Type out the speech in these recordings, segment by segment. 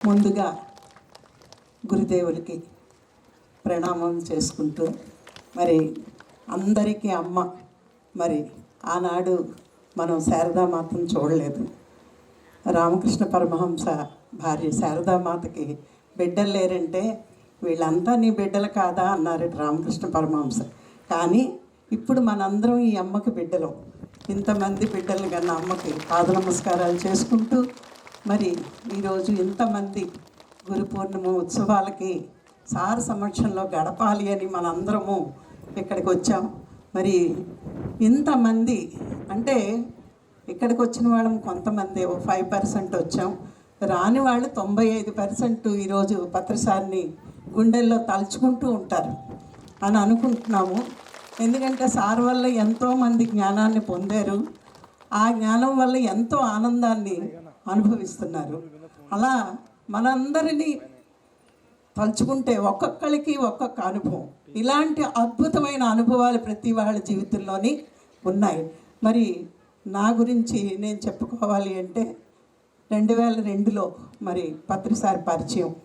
ముందుగా గురుదేవులకి ప్రణామం చేసుకుంటూ మరి అందరికీ అమ్మ మరి ఆనాడు మనం శారదామాతను చూడలేదు. రామకృష్ణ పరమహంస భార్య శారదామాతకి బిడ్డలు లేరంటే వీళ్ళంతా నీ బిడ్డలు కాదా అన్నారు రామకృష్ణ పరమహంస. కానీ ఇప్పుడు మనందరం ఈ అమ్మకి బిడ్డలు. ఇంతమంది బిడ్డలు కన్నా అమ్మకి పాద నమస్కారాలు చేసుకుంటూ మరి ఈరోజు ఇంతమంది గురు పూర్ణిమ ఉత్సవాలకి సార్ సమక్షంలో గడపాలి అని మనందరము ఇక్కడికి వచ్చాం. మరి ఇంతమంది అంటే ఇక్కడికి వచ్చిన వాళ్ళం కొంతమంది ఓ ఫైవ్ పర్సెంట్ వచ్చాం. రాని వాళ్ళు తొంభై ఐదు పర్సెంట్ ఈరోజు పత్రసారిని గుండెల్లో తలుచుకుంటూ ఉంటారు అని అనుకుంటున్నాము. ఎందుకంటే సార్ వల్ల ఎంతోమంది జ్ఞానాన్ని పొందారు. ఆ జ్ఞానం వల్ల ఎంతో ఆనందాన్ని అనుభవిస్తున్నారు. అలా మనందరినీ తలుచుకుంటే ఒక్కొక్కరికి ఒక్కొక్క అనుభవం. ఇలాంటి అద్భుతమైన అనుభవాలు ప్రతి వాళ్ళ జీవితంలోని ఉన్నాయి. మరి నా గురించి నేను చెప్పుకోవాలి అంటే రెండు వేల రెండులో మరి పత్రిసారి పరిచయం.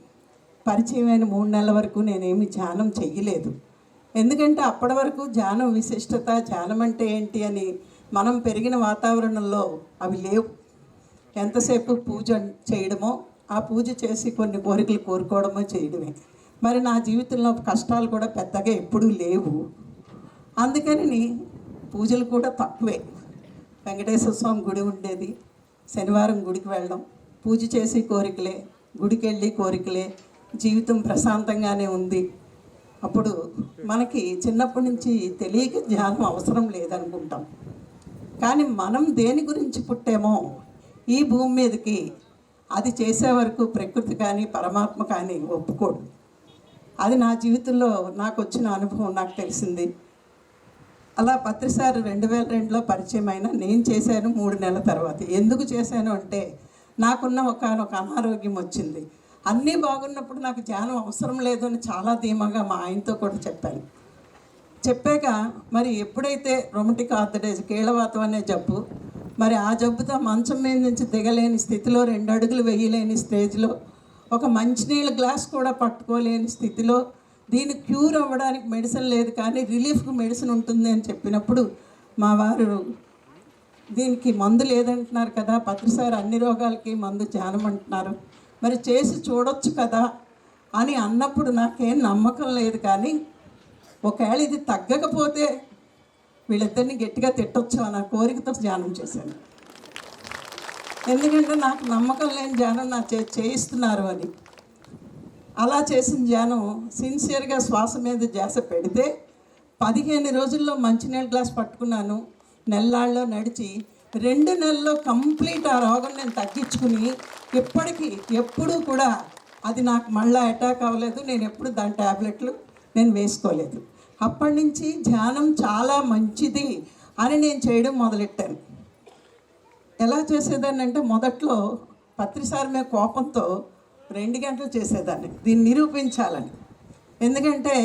పరిచయం అయిన మూడు నెలల వరకు నేనేమి ధ్యానం చెయ్యలేదు. ఎందుకంటే అప్పటి వరకు ధ్యానం విశిష్టత ధ్యానం అంటే ఏంటి అని మనం పెరిగిన వాతావరణంలో అవి లేవు. ఎంతసేపు పూజ చేయడమో ఆ పూజ చేసి కొన్ని కోరికలు కోరుకోవడమో చేయడమే. మరి నా జీవితంలో కష్టాలు కూడా పెద్దగా ఎప్పుడూ లేవు. అందుకని పూజలు కూడా తక్కువే. వెంకటేశ్వర స్వామి గుడి ఉండేది. శనివారం గుడికి వెళ్ళడం. పూజ చేసి కోరికలే గుడికి వెళ్ళి కోరికలే. జీవితం ప్రశాంతంగానే ఉంది. అప్పుడు మనకి చిన్నప్పటి నుంచి తెలియక ధ్యానం అవసరం లేదనుకుంటాం. కానీ మనం దేని గురించి పుట్టామో ఈ భూమి మీదకి అది చేసే వరకు ప్రకృతి కానీ పరమాత్మ కానీ ఒప్పుకోడు. అది నా జీవితంలో నాకు వచ్చిన అనుభవం నాకు తెలిసింది. అలా పత్రిసారి రెండు వేల రెండులో పరిచయం అయినా నేను చేశాను మూడు నెలల తర్వాత. ఎందుకు చేశాను అంటే నాకున్న ఒకనొక అనారోగ్యం వచ్చింది. అన్నీ బాగున్నప్పుడు నాకు ధ్యానం అవసరం లేదు అని చాలా ధీమాగా మా ఆయనతో కూడా చెప్పాను. చెప్పాక మరి ఎప్పుడైతే రొమటిక్ ఆర్థడేజ్ కీళ్ళవాతం అనే జబ్బు మరి ఆ జబ్బుతో మంచం మీద నుంచి దిగలేని స్థితిలో రెండు అడుగులు వేయలేని స్టేజ్లో ఒక మంచినీళ్ళ గ్లాస్ కూడా పట్టుకోలేని స్థితిలో దీని క్యూర్ అవ్వడానికి మెడిసిన్ లేదు కానీ రిలీఫ్కి మెడిసిన్ ఉంటుంది అని చెప్పినప్పుడు మా వారు దీనికి మందు లేదంటున్నారు కదా పత్రిసారి అన్ని రోగాలకి మందు ధ్యానం అంటున్నారు మరి చేసి చూడొచ్చు కదా అని అన్నప్పుడు నాకేం నమ్మకం లేదు కానీ ఒకవేళ ఇది తగ్గకపోతే వీళ్ళిద్దరిని గట్టిగా తిట్టొచ్చు అన్న కోరికతో ధ్యానం చేశాను. ఎందుకంటే నాకు నమ్మకం లేని ధ్యానం నా చే చేయిస్తున్నారు అని. అలా చేసిన ధ్యానం సిన్సియర్గా శ్వాస మీద ధ్యాస పెడితే పదిహేను రోజుల్లో మంచినీళ్ళ గ్లాస్ పట్టుకున్నాను. నెల్లాళ్ళలో నడిచి రెండు నెలల్లో కంప్లీట్ ఆ రోగం నేను తగ్గించుకుని ఎప్పటికీ ఎప్పుడూ కూడా అది నాకు మళ్ళీ అటాక్ అవ్వలేదు. నేను ఎప్పుడు దాని ట్యాబ్లెట్లు నేను వేసుకోలేదు. అప్పటి నుంచి ధ్యానం చాలా మంచిది అని నేను చేయడం మొదలెట్టాను. ఎలా చేసేదాన్ని అంటే మొదట్లో పత్రిసారి మీద కోపంతో రెండు గంటలు చేసేదాన్ని దీన్ని నిరూపించాలని. ఎందుకంటే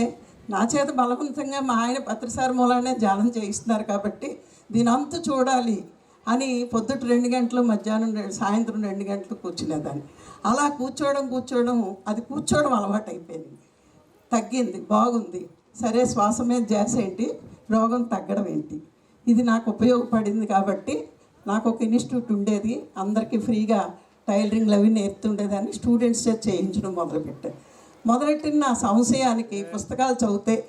నా చేత బలవంతంగా మా ఆయన పత్రిసారి మూలానే ధ్యానం చేయిస్తున్నారు కాబట్టి దీని అంత చూడాలి అని పొద్దుట రెండు గంటలు మధ్యాహ్నం రెండు సాయంత్రం రెండు గంటలు కూర్చునేదాన్ని. అలా కూర్చోవడం కూర్చోవడం అది కూర్చోవడం అలవాటు అయిపోయింది తగ్గింది బాగుంది. సరే శ్వాస మీద ధ్యాస ఏంటి రోగం తగ్గడం ఏంటి? ఇది నాకు ఉపయోగపడింది కాబట్టి నాకు ఒక ఇన్స్టిట్యూట్ ఉండేది. అందరికీ ఫ్రీగా టైలరింగ్లు అవి నేర్పుతుండేదాన్ని స్టూడెంట్స్ చేత చేయించడం మొదలుపెట్టాను. మొదలెట్టిన నా సంశయానికి పుస్తకాలు చదివితే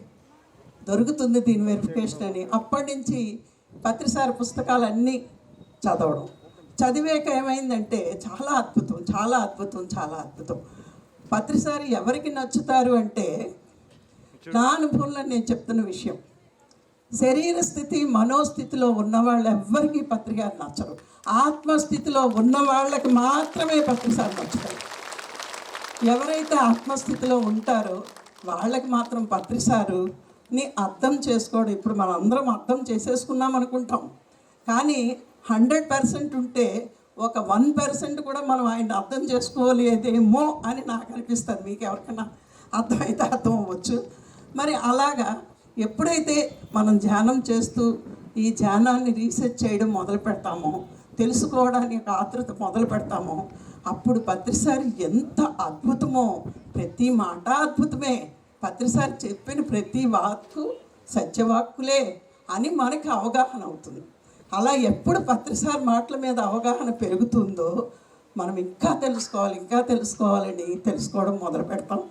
దొరుకుతుంది దీని వెరిఫికేషన్ అని. అప్పటి నుంచి పత్రిసారి పుస్తకాలన్నీ చదవడం. చదివాక ఏమైందంటే చాలా అద్భుతం చాలా అద్భుతం చాలా అద్భుతం. పత్రిసారి ఎవరికి నచ్చుతారు అంటే నా అనుభవంలో నేను చెప్తున్న విషయం శరీర స్థితి మనోస్థితిలో ఉన్న వాళ్ళు ఎవ్వరికీ పత్రిక నచ్చరు. ఆత్మస్థితిలో ఉన్న వాళ్ళకి మాత్రమే పత్రిసారి నచ్చుతారు ఎవరైతే ఆత్మస్థితిలో ఉంటారో వాళ్ళకి మాత్రం పత్రిసారు ని అర్థం చేసుకోవడం ఇప్పుడు మనం అందరం అర్థం చేసేసుకున్నాం అనుకుంటాం. కానీ హండ్రెడ్ పర్సెంట్ ఉంటే ఒక వన్ పర్సెంట్ కూడా మనం ఆయన అర్థం చేసుకోలేదేమో అని నాకు అనిపిస్తుంది. మీకు ఎవరికైనా అర్థమైతే అర్థం అవ్వచ్చు మరి అలాగా ఎప్పుడైతే మనం ధ్యానం చేస్తూ ఈ ధ్యానాన్ని రీసెర్చ్ చేయడం మొదలు పెడతామో తెలుసుకోవడానికి ఆతృత మొదలు పెడతామో అప్పుడు పత్రిసారి ఎంత అద్భుతమో ప్రతి మాట అద్భుతమే. పత్రిసారి చెప్పిన ప్రతి వాక్కు సత్యవాక్కులే అని మనకి అవగాహన అవుతుంది. అలా ఎప్పుడు పత్రిసారి మాటల మీద అవగాహన పెరుగుతుందో మనం ఇంకా తెలుసుకోవాలి ఇంకా తెలుసుకోవాలని తెలుసుకోవడం మొదలు పెడతాం.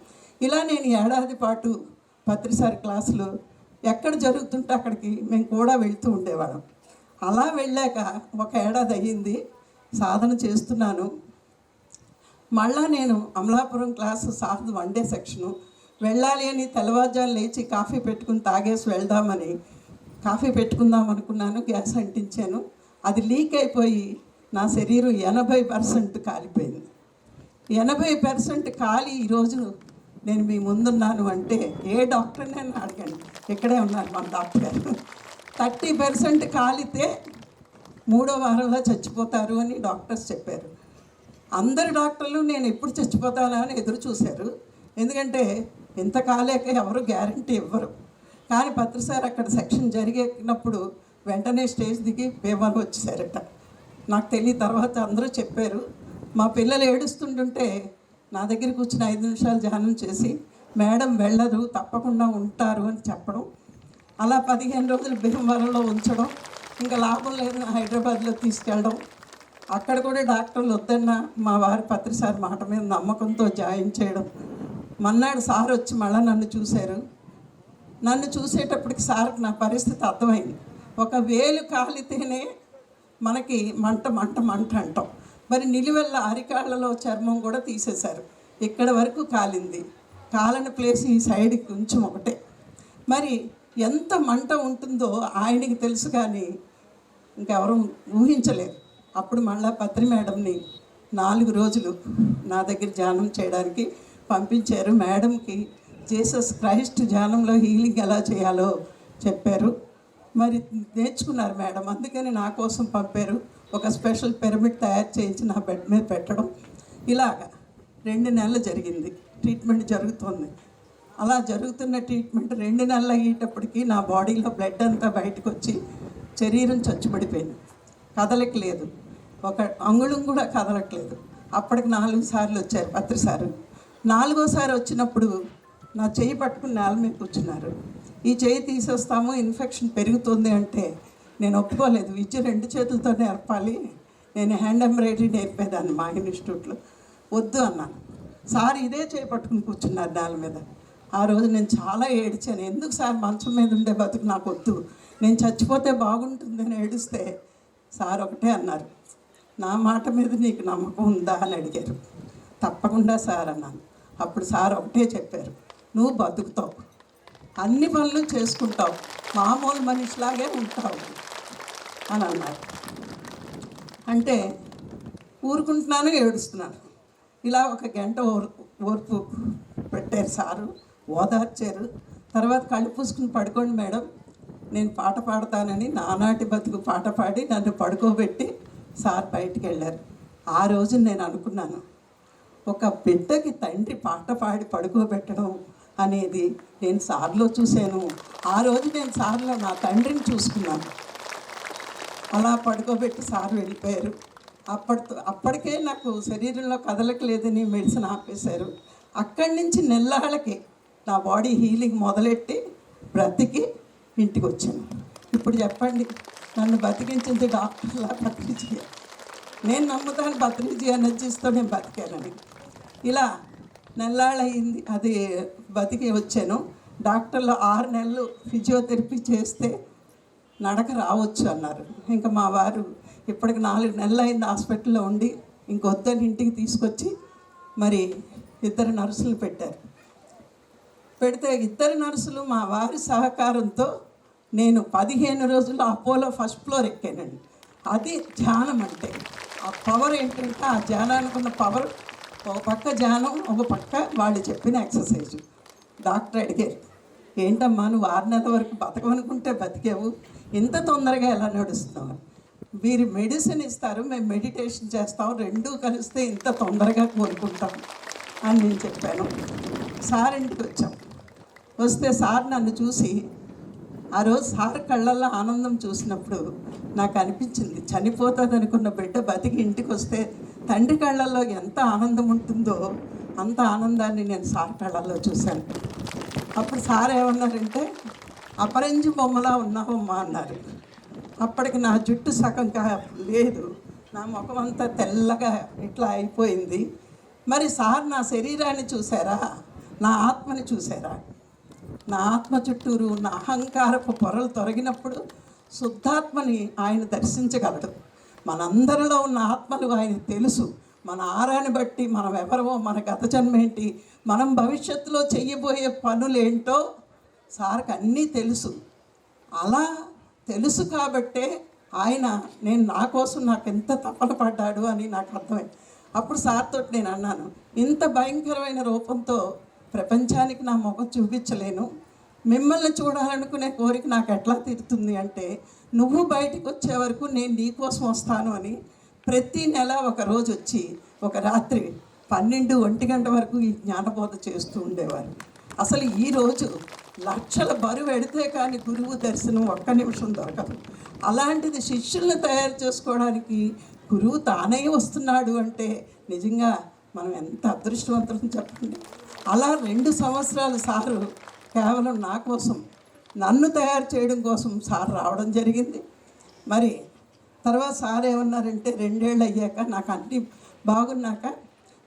ఇలా నేను ఏడాది పాటు పత్రిసారి క్లాసులు ఎక్కడ జరుగుతుంటే అక్కడికి మేము కూడా వెళ్తూ ఉండేవాళ్ళం. అలా వెళ్ళాక ఒక ఏడాది అయ్యింది. సాధన చేస్తున్నాను. మళ్ళా నేను అమలాపురం క్లాసు సాధన వన్ డే సెక్షను. వెళ్ళాలి అని తెల్లవారుజాము లేచి కాఫీ పెట్టుకుని తాగేసి వెళ్దామని కాఫీ పెట్టుకుందాం అనుకున్నాను. గ్యాస్ అంటించాను. అది లీక్ అయిపోయి నా శరీరం ఎనభై పర్సెంట్ కాలిపోయింది. ఎనభై పర్సెంట్ కాలి ఈరోజు నేను మీ ముందున్నాను అంటే ఏ డాక్టర్నైనా అడగండి. ఇక్కడే ఉన్నారు మన డాక్టర్ గారు. థర్టీ పర్సెంట్ కాలితే మూడో వారంలో చచ్చిపోతారు అని డాక్టర్స్ చెప్పారు. అందరు డాక్టర్లు నేను ఎప్పుడు చచ్చిపోతానా అని ఎదురు చూశారు. ఎందుకంటే ఇంత కాలేక ఎవరు గ్యారంటీ ఇవ్వరు. కానీ పత్రిసారి అక్కడ సెక్షన్ జరిగినప్పుడు వెంటనే స్టేజ్ దిగి పేపర్ వచ్చేసారట. నాకు తెలియ తర్వాత అందరూ చెప్పారు. మా పిల్లలు ఏడుస్తుంటుంటే నా దగ్గర కూర్చుని ఐదు నిమిషాలు ధ్యానం చేసి మేడం వెళ్ళరు తప్పకుండా ఉంటారు అని చెప్పడం. అలా పదిహేను రోజులు భీమవరంలో ఉంచడం. ఇంకా లాభం లేదు హైదరాబాద్లో తీసుకెళ్ళడం. అక్కడ కూడా డాక్టర్లు వద్దన్న మా వారి పత్రిసారి మాట మీద నమ్మకంతో జాయిన్ చేయడం. మన్నాడు సార్ వచ్చి మళ్ళీ నన్ను చూశారు. నన్ను చూసేటప్పటికి సార్కి నా పరిస్థితి అర్థమైంది. ఒక వేలు కాలితేనే మనకి మంట మంట మంట అంటాం. మరి నిలువెల్ల అరికాళ్ళలో చర్మం కూడా తీసేశారు. ఇక్కడ వరకు కాలింది. కాలని ప్లేస్ ఈ సైడ్కి కొంచెం ఒకటే. మరి ఎంత మంట ఉంటుందో ఆయనకి తెలుసు కానీ ఇంకెవరు ఊహించలేరు. అప్పుడు మళ్ళా పత్రి మేడంని నాలుగు రోజులు నా దగ్గర ధ్యానం చేయడానికి పంపించారు. మేడంకి జీసస్ క్రైస్ట్ ధ్యానంలో హీలింగ్ ఎలా చేయాలో చెప్పారు. మరి నేర్చుకున్నారు మేడం. అందుకని నా కోసం పంపారు. ఒక స్పెషల్ పిరమిడ్ తయారు చేయించి నా బెడ్ మీద పెట్టడం. ఇలాగా రెండు నెలలు జరిగింది. ట్రీట్మెంట్ జరుగుతుంది. అలా జరుగుతున్న ట్రీట్మెంట్ రెండు నెలలు అయ్యేటప్పటికి నా బాడీలో బ్లడ్ అంతా బయటకు వచ్చి శరీరం చచ్చుబడిపోయింది. కదలకలేదు ఒక అంగుళం కూడా కదలట్లేదు. అప్పటికి నాలుగు సార్లు వచ్చారు పత్రి సారు. నాలుగోసారి వచ్చినప్పుడు నా చేయి పట్టుకుని నేల మీద కూర్చున్నారు. ఈ చేయి తీసేస్తాము ఇన్ఫెక్షన్ పెరుగుతుంది అంటే నేను ఒప్పుకోలేదు. విద్య రెండు చేతులతో నేర్పాలి నేను హ్యాండ్ ఎంబ్రాయిడరీ నేర్పేదాన్ని మా ఇన్స్టిట్యూట్లో. వద్దు అన్నాను సార్ ఇదే చేపట్టుకుని కూర్చున్నారు దాని మీద. ఆ రోజు నేను చాలా ఏడ్చాను. ఎందుకు సార్ మంచం మీద ఉండే బతుకు నాకు వద్దు? నేను చచ్చిపోతే బాగుంటుందని ఏడుస్తే సార్ ఒకటే అన్నారు. నా మాట మీద నీకు నమ్మకం ఉందా అని అడిగారు. తప్పకుండా సార్ అన్నాను. అప్పుడు సార్ ఒకటే చెప్పారు. నువ్వు బతుకుతావు. అన్ని పనులు చేసుకుంటావు. మామూలు మనిషిలాగే ఉంటావు. అని అన్నారు అంటే ఊరుకుంటున్నాను ఏడుస్తున్నాను ఇలా ఒక గంట ఓర్పు ఓర్పు పెట్టారు సారు ఓదార్చారు. తర్వాత కళ్ళు పూసుకుని పడుకోండి మేడం నేను పాట పాడతానని నానాటి బతుకు పాట పాడి నన్ను పడుకోబెట్టి సార్ బయటికి వెళ్ళారు. ఆ రోజు నేను అనుకున్నాను ఒక బిడ్డకి తండ్రి పాట పాడి పడుకోబెట్టడం అనేది నేను సార్లో చూశాను. ఆ రోజు నేను సార్లో నా తండ్రిని చూసుకున్నాను. అలా పడుకోబెట్టి సార్ వెళ్ళిపోయారు. అప్పటితో అప్పటికే నాకు శరీరంలో కదలకలేదని మెడిసిన్ ఆపేశారు. అక్కడి నుంచి నెల్లాళ్ళకి నా బాడీ హీలింగ్ మొదలెట్టి బ్రతికి ఇంటికి వచ్చాను ఇప్పుడు చెప్పండి నన్ను బతికించింది డాక్టర్లా పత్రిజీ నేను నమ్ముతాను బతికించి ఎనర్జీస్తో నేను బతికానని. ఇలా నెల్లాళ్ళయింది అది బతికి వచ్చాను. డాక్టర్లు ఆరు నెలలు ఫిజియోథెరపీ చేస్తే నడక రావచ్చు అన్నారు. ఇంకా మా వారు ఇప్పటికి నాలుగు నెలలు అయింది హాస్పిటల్లో ఉండి ఇంకొద్దని ఇంటికి తీసుకొచ్చి మరి ఇద్దరు నర్సులు పెట్టారు. పెడితే ఇద్దరు నర్సులు మా వారి సహకారంతో నేను పదిహేను రోజులు అపోలో ఫస్ట్ ఫ్లోర్ ఎక్కానండి. అది ధ్యానం అంటే ఆ పవర్ ఏంటంటే ఆ ధ్యానానికి ఉన్న పవర్ ఒక పక్క ధ్యానం ఒక పక్క వాళ్ళు చెప్పిన ఎక్సర్సైజ్. డాక్టర్ అడిగారు ఏంటమ్మా నువ్వు ఆరు నెలల వరకు బతకమనుకుంటే బతికేవు ఇంత తొందరగా ఎలా నడుస్తాం మీరు మెడిసిన్ ఇస్తారు మేము మెడిటేషన్ చేస్తాం రెండూ కలిస్తే ఇంత తొందరగా కోరుకుంటాం అని నేను చెప్పాను. సార్ ఇంటికి వచ్చాం. వస్తే సార్ నన్ను చూసి ఆ రోజు సార్ కళ్ళల్లో ఆనందం చూసినప్పుడు నాకు అనిపించింది చనిపోతుంది అనుకున్న బిడ్డ బతికి ఇంటికి వస్తే తండ్రి కళ్ళల్లో ఎంత ఆనందం ఉంటుందో అంత ఆనందాన్ని నేను సార్ కళ్ళల్లో చూశాను. అప్పుడు సార్ ఏమన్నారంటే అపరంజి బొమ్మలా ఉన్నావమ్మా అన్నారు. అప్పటికి నా జుట్టు సగంగా లేదు. నా ముఖం అంతా తెల్లగా ఇట్లా అయిపోయింది. మరి సార్ నా శరీరాన్ని చూసారా నా ఆత్మని చూసారా నా ఆత్మ చుట్టూరు నా అహంకారపు పొరలు తొలగినప్పుడు శుద్ధాత్మని ఆయన దర్శించగలడు. మనందరిలో ఉన్న ఆత్మలు ఆయనకు తెలుసు. మన ఆరాన్ని బట్టి మనం ఎవరమో మన గత జన్మేంటి మనం భవిష్యత్తులో చెయ్యబోయే పనులేంటో సార్కి అన్నీ తెలుసు. అలా తెలుసు కాబట్టే ఆయన నేను నా కోసం నాకు ఎంత తపన పడ్డాడు అని నాకు అర్థమైంది అప్పుడు సార్తో నేను అన్నాను ఇంత భయంకరమైన రూపంతో ప్రపంచానికి నా ముఖం చూపించలేను. మిమ్మల్ని చూడాలనుకునే కోరిక నాకు ఎట్లా తీరుతుంది అంటే నువ్వు బయటకు వచ్చే వరకు నేను నీకోసం వస్తాను అని ప్రతి నెల ఒక రోజు వచ్చి ఒక రాత్రి పన్నెండు ఒంటి గంట వరకు ఈ జ్ఞానబోధ చేస్తూ ఉండేవారు. అసలు ఈరోజు లక్షల బరువు ఎడితే కానీ గురువు దర్శనం ఒక్క నిమిషం దొరకదు. అలాంటిది శిష్యుల్ని తయారు చేసుకోవడానికి గురువు తానే వస్తున్నాడు అంటే నిజంగా మనం ఎంత అదృష్టవంతులం చెప్పండి. అలా రెండు సంవత్సరాలు సారు కేవలం నా కోసం నన్ను తయారు చేయడం కోసం సార్ రావడం జరిగింది. మరి తర్వాత సార్ ఏమన్నారంటే రెండేళ్ళు అయ్యాక నాకు అన్నీ బాగున్నాక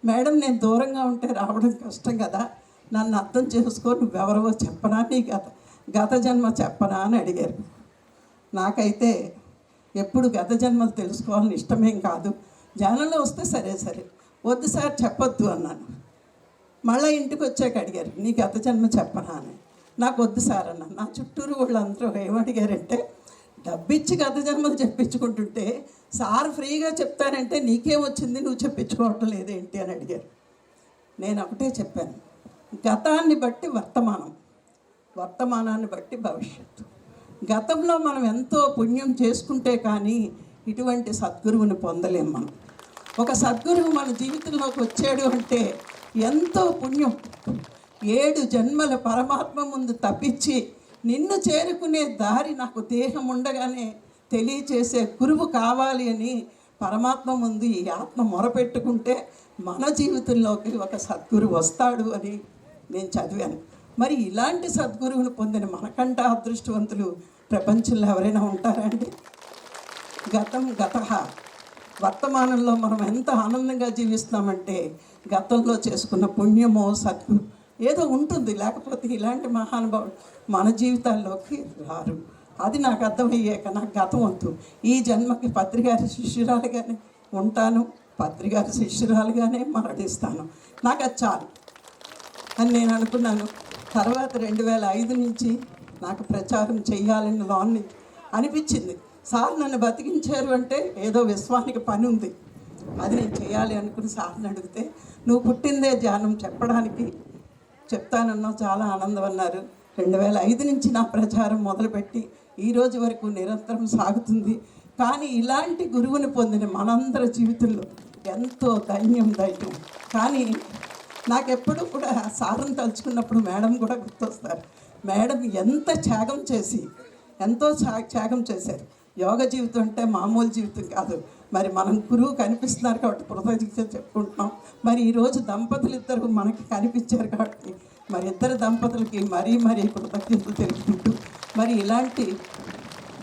మేడం నేను దూరంగా ఉంటే రావడం కష్టం కదా నన్ను అర్థం చేసుకో నువ్వెవరవో చెప్పనా నీ గత గత జన్మ చెప్పనా అని అడిగారు. నాకైతే ఎప్పుడు గత జన్మలు తెలుసుకోవాలని ఇష్టమేం కాదు. జనంలో వస్తే సరే సరే. వద్దు సార్ చెప్పొద్దు అన్నాను. మళ్ళీ ఇంటికి వచ్చాక అడిగారు నీ గత జన్మ చెప్పనా అని. నాకు వద్దు సార్ అన్నాను. నా చుట్టూరు వాళ్ళందరూ ఏమడిగారంటే డబ్బిచ్చి గత జన్మలు చెప్పించుకుంటుంటే సార్ ఫ్రీగా చెప్తానంటే నీకేం వచ్చింది? నువ్వు చెప్పించుకోవటం లేదేంటి అని అడిగారు. నేను ఒకటే చెప్పాను. గతాన్ని బట్టి వర్తమానం వర్తమానాన్ని బట్టి భవిష్యత్తు. గతంలో మనం ఎంతో పుణ్యం చేసుకుంటే కానీ ఇటువంటి సద్గురువుని పొందలేం మనం. ఒక సద్గురువు మన జీవితంలోకి వచ్చాడు అంటే ఎంతో పుణ్యం. ఏడు జన్మల పరమాత్మ ముందు తప్పించి నిన్ను చేరుకునే దారి నాకు దేహం ఉండగానే తెలియచేసే గురువు కావాలి అని పరమాత్మ ముందు ఈ ఆత్మ మొరపెట్టుకుంటే మన జీవితంలోకి ఒక సద్గురు వస్తాడు అని నేను చదివాను. మరి ఇలాంటి సద్గురువును పొందిన మనకంట అదృష్టవంతులు ప్రపంచంలో ఎవరైనా ఉంటారా అండి? గతం గత. వర్తమానంలో మనం ఎంత ఆనందంగా జీవిస్తామంటే గతంలో చేసుకున్న పుణ్యమో సద్గు ఏదో ఉంటుంది. లేకపోతే ఇలాంటి మహానుభావులు మన జీవితాల్లోకి రారు. అది నాకు అర్థమయ్యాక నాకు గతం వద్దు. ఈ జన్మకి పత్రికారి శిష్యురాలుగానే ఉంటాను. పత్రికారి శిష్యురాలుగానే మరణిస్తాను. నాకు అది చాలు. అని నేను అనుకున్నాను. తర్వాత రెండు వేల ఐదు నుంచి నాకు ప్రచారం చేయాలని లోన్ని అనిపించింది. సార్ నన్ను బతికించారు అంటే ఏదో విశ్వానికి పని ఉంది. అది నేను చేయాలి అనుకుని సార్ని అడిగితే నువ్వు పుట్టిందే ధ్యానం చెప్పడానికి చెప్తానన్నావు చాలా ఆనందం అన్నారు. రెండు వేల ఐదు నుంచి నా ప్రచారం మొదలుపెట్టి ఈ రోజు వరకు నిరంతరం సాగుతుంది. కానీ ఇలాంటి గురువుని పొందిన మనందరి జీవితంలో ఎంతో ధైన్యం ధైర్యం. కానీ నాకెప్పుడు కూడా సారం తలుచుకున్నప్పుడు మేడం కూడా గుర్తొస్తారు. మేడం ఎంత త్యాగం చేసి ఎంతో త్యాగం చేశారు. యోగ జీవితం అంటే మామూలు జీవితం కాదు. మరి మనం గురువు కనిపిస్తున్నారు కాబట్టి కృతజ్ఞతలు చెప్పుకుంటున్నాం. మరి ఈరోజు దంపతులు ఇద్దరు మనకి కనిపించారు కాబట్టి మరి ఇద్దరు దంపతులకి మరీ మరీ కృతజ్ఞతలు తెలుపుకుంటూ మరి ఇలాంటి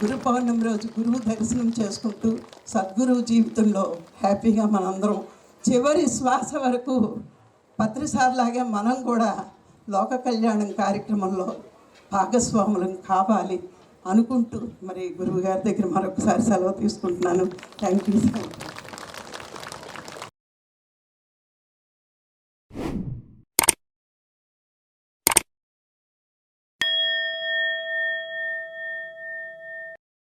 గురు పౌర్ణమి రోజు గురువు దర్శనం చేసుకుంటూ సద్గురువు జీవితంలో హ్యాపీగా మనందరం చివరి శ్వాస వరకు పత్రిసార్లాగే మనం కూడా లోక కళ్యాణం కార్యక్రమంలో భాగస్వాములం కావాలి అనుకుంటూ మరి గురువు గారి దగ్గర మరొకసారి సెలవు తీసుకుంటున్నాను. Thank you sir